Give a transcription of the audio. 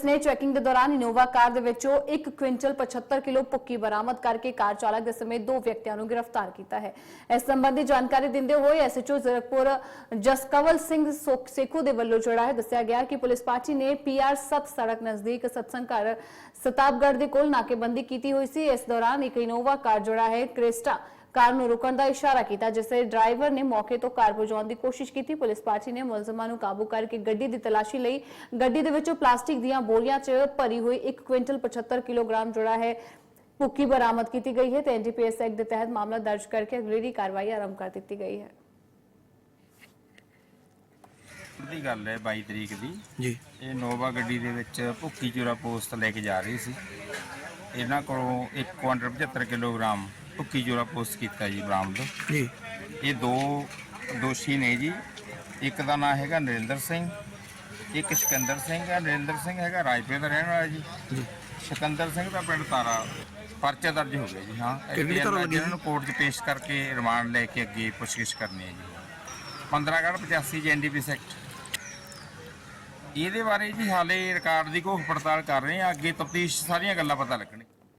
Police ਨੇ checking ਦੇ ਦੌਰਾਨ ਇਨੋਵਾ ਕਾਰ ਦੇ ਵਿੱਚੋਂ 1 ਕੁਇੰਟਲ 75 ਕਿਲੋ ਭੁੱਕੀ ਬਰਾਮਦ ਕਰਕੇ ਕਾਰ ਚਾਲਕ ਦੇ ਸਮੇਤ ਦੋ ਵਿਅਕਤੀਆਂ ਨੂੰ ਗ੍ਰਿਫਤਾਰ ਕੀਤਾ ਹੈ। ਇਸ ਸੰਬੰਧੀ ਜਾਣਕਾਰੀ ਦਿੰਦੇ ਹੋਏ ਐਸਐਚਓ ਜ਼ਰਕਪੁਰ ਜਸਕਵਲ ਸਿੰਘ ਸੋਕ- ਸੇਖੋ ਦੇ ਵੱਲੋਂ ਜਿਹੜਾ ਹੈ ਦੱਸਿਆ ਗਿਆ ਕਿ ਪੁਲਿਸ ਪਾਰਟੀ ਨੇ ਪੀਆਰ 7 ਸੜਕ ਨਜ਼ਦੀਕ ਸਤਸੰਗ ਘਰ ਸਤਾਬਗੜ੍ਹ ਦੇ ਕੋਲ ਨਾਕੇਬੰਦੀ ਕੀਤੀ ਹੋਈ ਸੀ। ਇਸ ਦੌਰਾਨ ਇੱਕ ਇਨੋਵਾ ਕਾਰ ਜਿਹੜਾ ਹੈ ਕ੍ਰੇਸਟਾ ਕਾਰ ਨੂੰ ਰੁਕਣ ਦਾ ਇਸ਼ਾਰਾ ਕੀਤਾ ਜਿਸ ਤੇ ਡਰਾਈਵਰ ਨੇ ਮੌਕੇ ਤੋਂ ਕਾਰ ਭਜਾਉਣ ਦੀ ਕੋਸ਼ਿਸ਼ ਕੀਤੀ। ਪੁਲਿਸ ਪਾਰਟੀ ਨੇ ਮੁਲਜ਼ਮਾਂ ਨੂੰ ਕਾਬੂ ਕਰਕੇ ਗੱਡੀ ਦੀ ਤਲਾਸ਼ੀ ਲਈ ਗੱਡੀ ਦੇ ਵਿੱਚੋਂ ਪਲਾਸਟਿਕ ਦੀਆਂ ਬੋਰੀਆਂ 'ਚ ਭਰੀ ਹੋਈ 1 ਕੁਇੰਟਲ 75 ਕਿਲੋਗ੍ਰਾਮ ਜਿਹੜਾ ਹੈ ਭੁੱਕੀ ਬਰਾਮਦ ਕੀਤੀ ਗਈ ਹੈ ਤੇ ਐਨਡੀਪੀਐਸ ਐਕਟ ਦੇ ਤਹਿਤ ਮਾਮਲਾ ਦਰਜ ਕਰਕੇ ਅਗਲੇਰੀ ਕਾਰਵਾਈ ਆਰੰਭ ਕਰ ਦਿੱਤੀ ਗਈ ਹੈ। ਦੀ ਗੱਲ ਹੈ 22 ਤਰੀਕ ਦੀ। ਜੀ। ਇਹ ਨੋਵਾ ਗੱਡੀ ਦੇ ਵਿੱਚ ਭੁੱਕੀ ਚੂਰਾ ਪੋਸਟ ਲੈ ਕੇ ਜਾ ਰਹੀ ਸੀ। ਇਹਨਾਂ ਕੋਲੋਂ 1 ਕੁਇੰਟਲ 75 ਕਿਲੋਗ੍ਰਾਮ ਭੁੱਕੀ ਚੂਰਾ ਪੋਸਟ ਕੀਤਾ ਜੀ ਬਰਾਮਦ। ਜੀ। ਇਹ ਦੋ ਦੋਸ਼ੀ ਨੇ ਜੀ। ਇੱਕ ਦਾ ਨਾਮ ਹੈਗਾ ਨਰਿੰਦਰ ਸਿੰਘ ਇੱਕ ਸਿਕੰਦਰ ਸਿੰਘ ਹੈ। ਨਰਿੰਦਰ ਸਿੰਘ ਹੈਗਾ ਰਾਜਪੁਰ ਦਾ ਰਹਿਣ ਵਾਲਾ ਜੀ। ਸਿਕੰਦਰ ਸਿੰਘ ਦਾ ਪਿੰਡ ਤਾਰਾ ਪਰਚਾ ਦਰਜ ਹੋ ਗਿਆ ਜੀ ਹਾਂ। ਇਹਨਾਂ ਨੂੰ ਕੋਰਟ 'ਚ ਪੇਸ਼ ਕਰਕੇ ਰਿਮਾਂਡ ਲੈ ਕੇ ਅੱਗੇ ਪੁੱਛਗਿੱਛ ਕਰਨੀ ਹੈ ਜੀ। 15 ਗੜ 85 ਜੀ ਐਨਡੀਪੀ ਸੈਕਟ ਇਹਦੇ ਬਾਰੇ ਜੀ ਹਾਲੇ ਰਿਕਾਰਡ ਦੀ ਘੋਖ ਪੜਤਾਲ ਕਰ ਰਹੇ ਆ ਅੱਗੇ ਤਫਤੀਸ਼ ਸਾਰੀਆਂ ਗੱਲਾਂ ਪਤਾ ਲੱਗਣਗੀਆਂ।